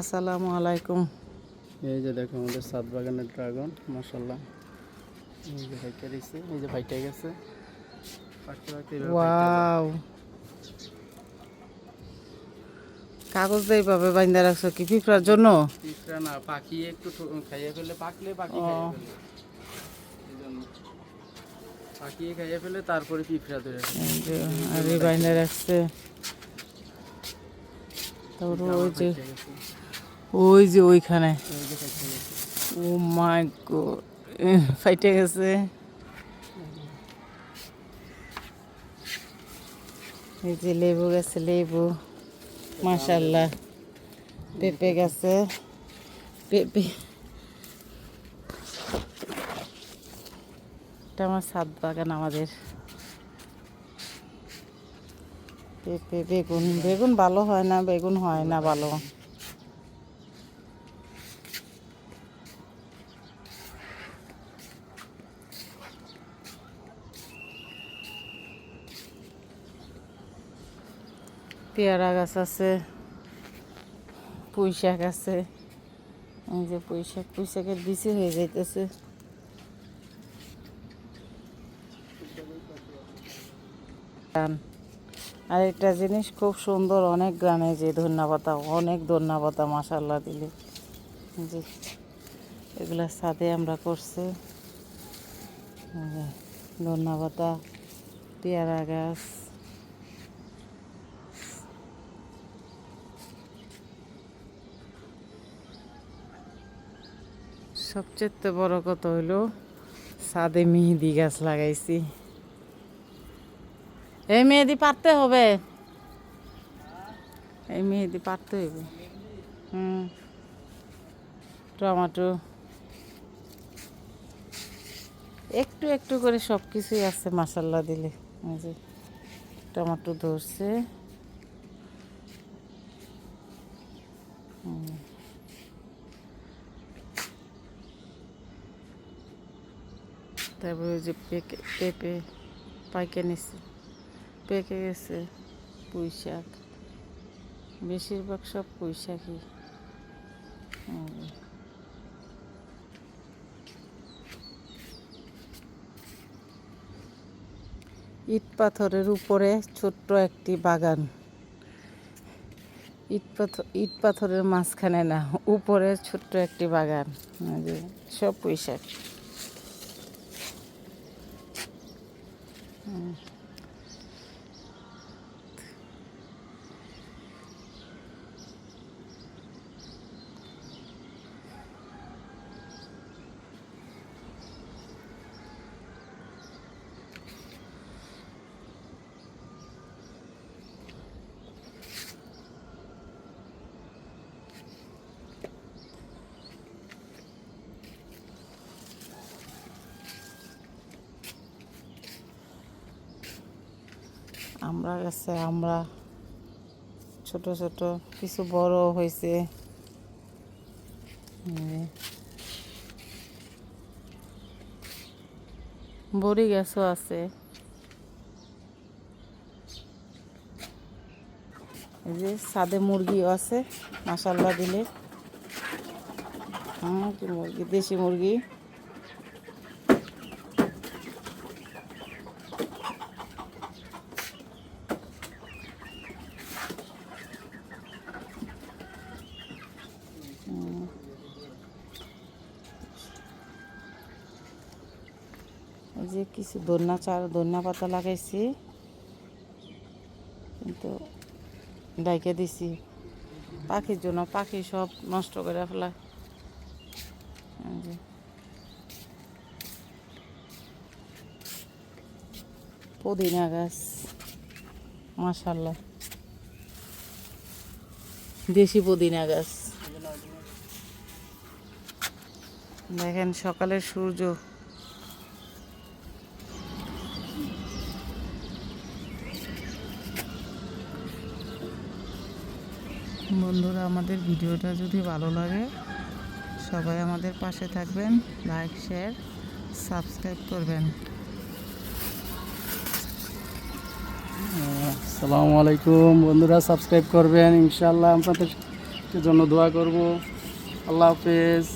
আসসালামু আলাইকুম। এই যে দেখো আমাদের সাত বাগানের ড্রাগন মাসাল্লাহ এই যে ভাইটা দিচ্ছে এই যে ভাইটা গেছে। ওয়াও। কাগজ দিয়ে এইভাবে বাইন্দা রাখছো কি পিঁপড়ার জন্য? পিঁপড়া না পাখি একটু খাইয়ে ফেলে পাকলে পাখি পাকিয়ে খাইয়ে ফেলে তারপরে পিঁপড়া ধরে আর এই বাইন্দা রাখছে। তারপর ওই যে ওই যে ওইখানে। ও মাই গড ফাইটে গেছে। এই যে লেবু গেছে, লেবু। মাশাল্লাহ পেঁপে গেছে। পেঁপে। এটা আমার সাত বাগান আমাদের। পেঁপে বেগুন বেগুন ভালো হয় না, বেগুন হয় না ভালো। পেয়ারা গাছ আছে পুঁই শাক আছে। এই যে পুঁই শাক পুঁই শাকের বিচি হয়ে যাইতেছে। আর একটা জিনিস, খুব সুন্দর, অনেক গানে যে ধন্যা পাতা অনেক ধন্যা পাতা মাসাল্লাহ দিলে যে এগুলা সাথে আমরা করছি। ধন্যা পাতা পেয়ারা গাছ। সবচেয়ে বড় কথা হইল সাদে মেহেদি গাছ লাগাইছি। এই মেহেদি পারতে হবে। এই মেহেদি পারতে হইব। হুম। টমাটো। একটু একটু করে সব কিছুই আছে মাসাল্লা দিলে। টমাটো ধরছে। হুম। তারপরে ওই যে পেকে, পেঁপে পাইকে নিচ্ছে পেকে গেছে পুঁই শাক বেশিরভাগ সব পুঁই শাকই ইট পাথরের উপরে ছোট্ট একটি বাগান। ইট পাথর ইট পাথরের মাঝখানে না, উপরে ছোট্ট একটি বাগান। সব শাক Mm. আমরা গেছে, আমরা ছোট ছোট, কিছু বড় হয়েছে। বড়ি গাছও আছে। এই যে সাদে মুরগিও আছে মাসাল্লা দিলে। হ্যাঁ মুরগি, দেশি মুরগি। যে কিছু দন্যা চার দন্যা পাতা লাগাইছি। কিন্তু ডাইকে দিছি। পাখির জন্য পাখি সব নষ্ট করে ফেলায় পুদিনা গাছ। মাশাল্লাহ দেশি পুদিনা গাছ। দেখেন সকালের সূর্য। বন্ধুরা, আমাদের ভিডিওটা যদি ভালো লাগে, সবাই আমাদের পাশে থাকবেন লাইক শেয়ার সাবস্ক্রাইব করবেন। আসসালামু আলাইকুম। বন্ধুরা সাবস্ক্রাইব করবেন ইনশাল্লাহ আপনাদের জন্য দোয়া করব। আল্লাহ হাফেজ।